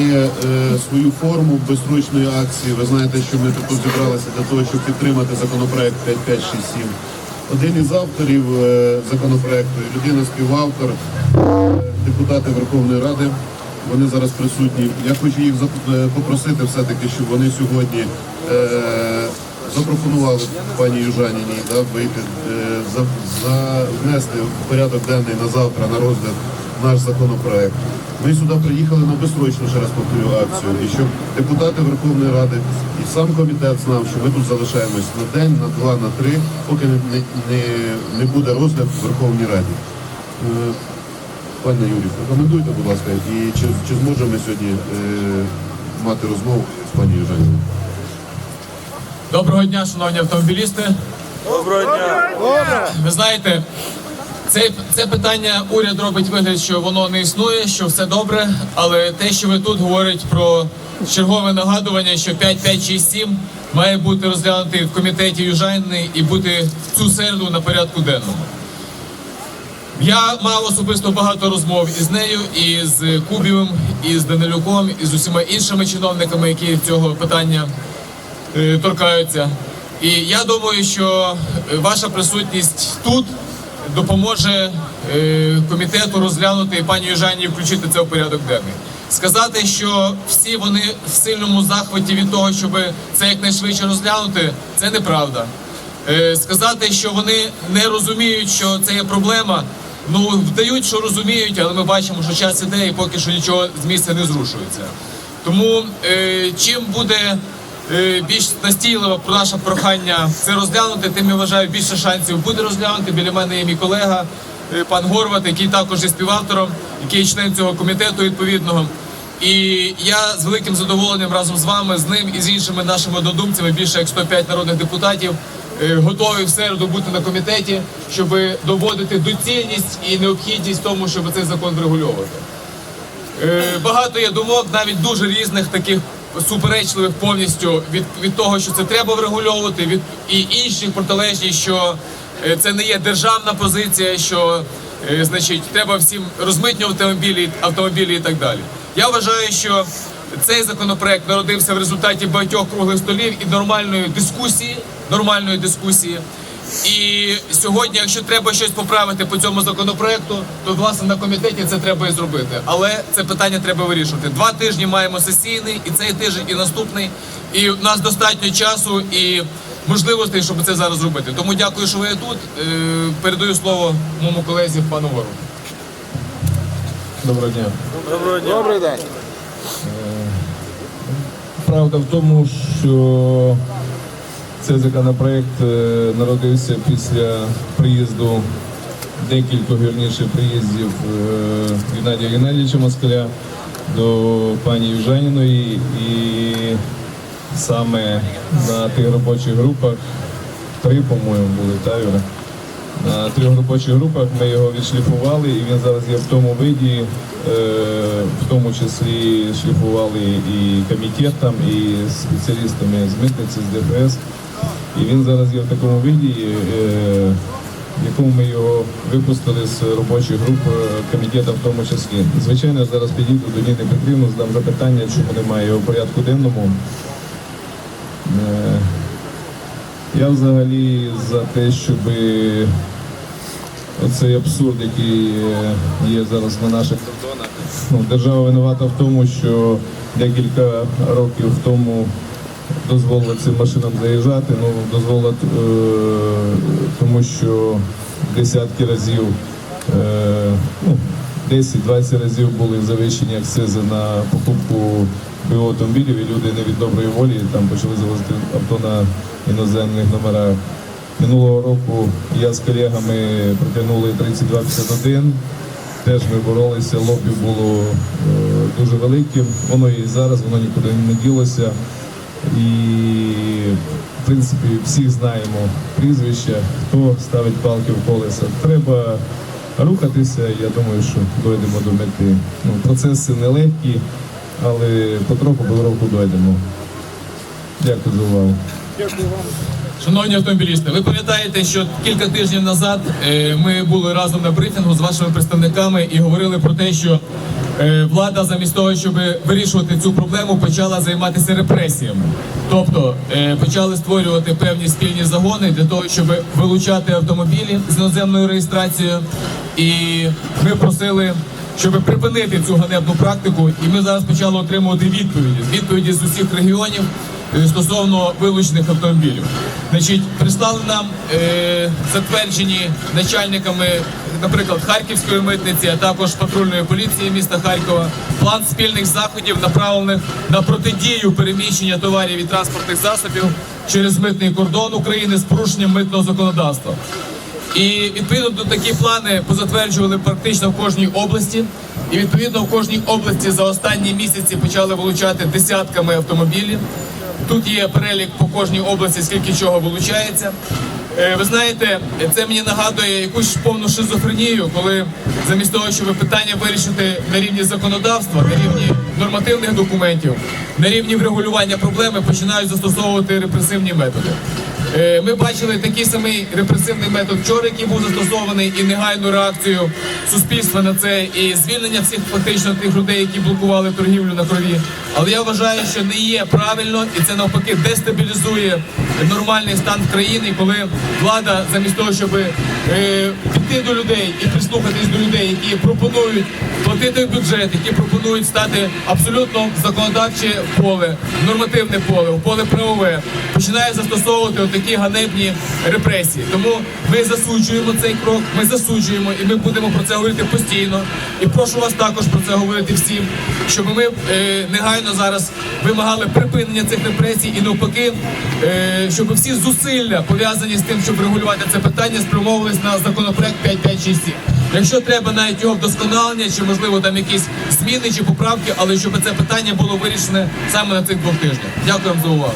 має е, свою форму безстрочної акції. Ви знаєте, що ми тут зібралися для того, щоб підтримати законопроект 5567. Один із авторів е, законопроекту, людина співавтор, е, депутати Верховної Ради. Вони зараз присутні. Я хочу їх е, попросити все-таки, щоб вони сьогодні е, запропонували пані Южаніній да, вийти, е, за, за, внести в порядок денний на завтра на розгляд наш законопроект. Ми сюди приїхали на безстрочну, ще раз повторю, акцію, і щоб депутати Верховної Ради і сам комітет знав, що ми тут залишаємось на день, на два, на три, поки не, не, не, не буде розгляд в Верховній Раді. Е, Пане Юрій, прокоментуйте, будь ласка, і чи, чи зможемо ми сьогодні е, мати розмову з пані Южаніною? Доброго дня, шановні автомобілісти. Доброго дня. Ви знаєте, це, це питання уряд робить вигляд, що воно не існує, що все добре. Але те, що ви тут говорить про чергове нагадування, що 5567 має бути розглянутий в комітеті Южайний і бути в цю середу на порядку денному. Я мав особисто багато розмов із нею, і з Кубівим, і з Данилюком, і з усіма іншими чиновниками, які цього питання е, торкаються. І я думаю, що е, ваша присутність тут допоможе е, комітету розглянути і пані Южані включити це в порядок денний. Сказати, що всі вони в сильному захваті від того, щоб це якнайшвидше розглянути, це неправда. Е, Сказати, що вони не розуміють, що це є проблема. Ну вдають, що розуміють, але ми бачимо, що час іде, і поки що нічого з місця не зрушується. Тому е, чим буде більш настійливо про наше прохання це розглянути, тим я вважаю більше шансів буде розглянути. Біля мене є мій колега е, пан Горват, який також є співавтором, який є член цього комітету відповідного. І я з великим задоволенням разом з вами, з ним і з іншими нашими однодумцями, більше як 105 народних депутатів, е, готові в середу бути на комітеті, щоб доводити доцільність і необхідність тому, щоб цей закон врегульовувати. Е, Багато є думок, навіть дуже різних таких суперечливих повністю від, від того, що це треба врегульовувати, від і інших протилежні, що е, це не є державна позиція, що е, значить треба всім розмитнювати автомобілі, автомобілі і так далі. Я вважаю, що цей законопроект народився в результаті багатьох круглих столів і нормальної дискусії, нормальної дискусії. І сьогодні, якщо треба щось поправити по цьому законопроекту, то власне на комітеті це треба і зробити. Але це питання треба вирішувати. Два тижні маємо сесійний, і цей тиждень, і наступний. І в нас достатньо часу і можливостей, щоб це зараз зробити. Тому дякую, що ви є тут. Е, Передаю слово моєму колезі пану Вору. Доброго дня. Доброго дня. Добрий день. Правда в тому, що цей законопроект е, народився після приїзду декількох вірніше приїздів е, Геннадія Геннадійовича Москаля до пані Южаніної і саме на тих робочих групах, три, по-моєму, були, та? На трьох робочих групах ми його відшліфували, і він зараз є в тому виді, е, в тому числі шліфували і комітетом, і спеціалістами з митниці, з ДФС. І він зараз є в такому виді, е, в якому ми його випустили з робочих груп комітету в тому числі. Звичайно, зараз підійду до Ніни Петрівну, здам запитання, чому немає його в порядку денному. Е, я взагалі за те, щоб оцей абсурд, який е, є зараз на наших кордонах. Ну, держава винувата в тому, що декілька років тому дозволила цим машинам заїжджати. Ну, дозволила, е, тому що десятки разів, е, ну, 10-20 разів були завищені акцизи на покупку автомобілів, і люди не від доброї волі там почали завозити авто на іноземних номерах. Минулого року я з колегами протягнули 3251. Теж ми боролися, лобі було е, дуже великим. Воно і зараз, воно нікуди не ділося. І в принципі всі знаємо прізвища, хто ставить палки в колеса. Треба рухатися. Я думаю, що дойдемо до мети. Ну, процеси нелегкі, але потроху до року дойдемо. Дякую за увагу. Дякую вам. Шановні автомобілісти, ви пам'ятаєте, що кілька тижнів назад е, ми були разом на брифінгу з вашими представниками і говорили про те, що е, влада замість того, щоб вирішувати цю проблему, почала займатися репресіями. Тобто е, почали створювати певні спільні загони для того, щоб вилучати автомобілі з іноземною реєстрацією. І ми просили щоб припинити цю ганебну практику, і ми зараз почали отримувати відповіді відповіді з усіх регіонів е, стосовно вилучених автомобілів. Значить, прислали нам е, затверджені начальниками, наприклад, Харківської митниці, а також патрульної поліції міста Харкова, план спільних заходів, направлених на протидію переміщення товарів і транспортних засобів через митний кордон України з порушенням митного законодавства. І відповідно такі плани позатверджували практично в кожній області. І відповідно в кожній області за останні місяці почали вилучати десятками автомобілів. Тут є перелік по кожній області, скільки чого вилучається. Е, Ви знаєте, це мені нагадує якусь повну шизофренію, коли замість того, щоб питання вирішити на рівні законодавства, на рівні нормативних документів, на рівні врегулювання проблеми починають застосовувати репресивні методи. Е, Ми бачили такий самий репресивний метод вчора, який був застосований, і негайну реакцію суспільства на це, і звільнення всіх фактично тих людей, які блокували торгівлю на крові. Але я вважаю, що не є правильно, і це навпаки дестабілізує нормальний стан країни, коли влада, замість того, щоб е, піти до людей і прислухатись до людей, які пропонують платити бюджет, які пропонують стати абсолютно в законодавче поле, в нормативне поле, в поле правове, починає застосовувати такі ганебні репресії. Тому ми засуджуємо цей крок, ми засуджуємо і ми будемо про це говорити постійно. І прошу вас також про це говорити всім, щоб ми е, негайно зараз вимагали припинення цих репресій і навпаки, е, щоб всі зусилля пов'язані з тим, щоб регулювати це питання, спрямовувались на законопроект 5567. Якщо треба навіть його вдосконалення, чи можливо там якісь зміни чи поправки, але щоб це питання було вирішене саме на цих двох тижнях. Дякую вам за увагу.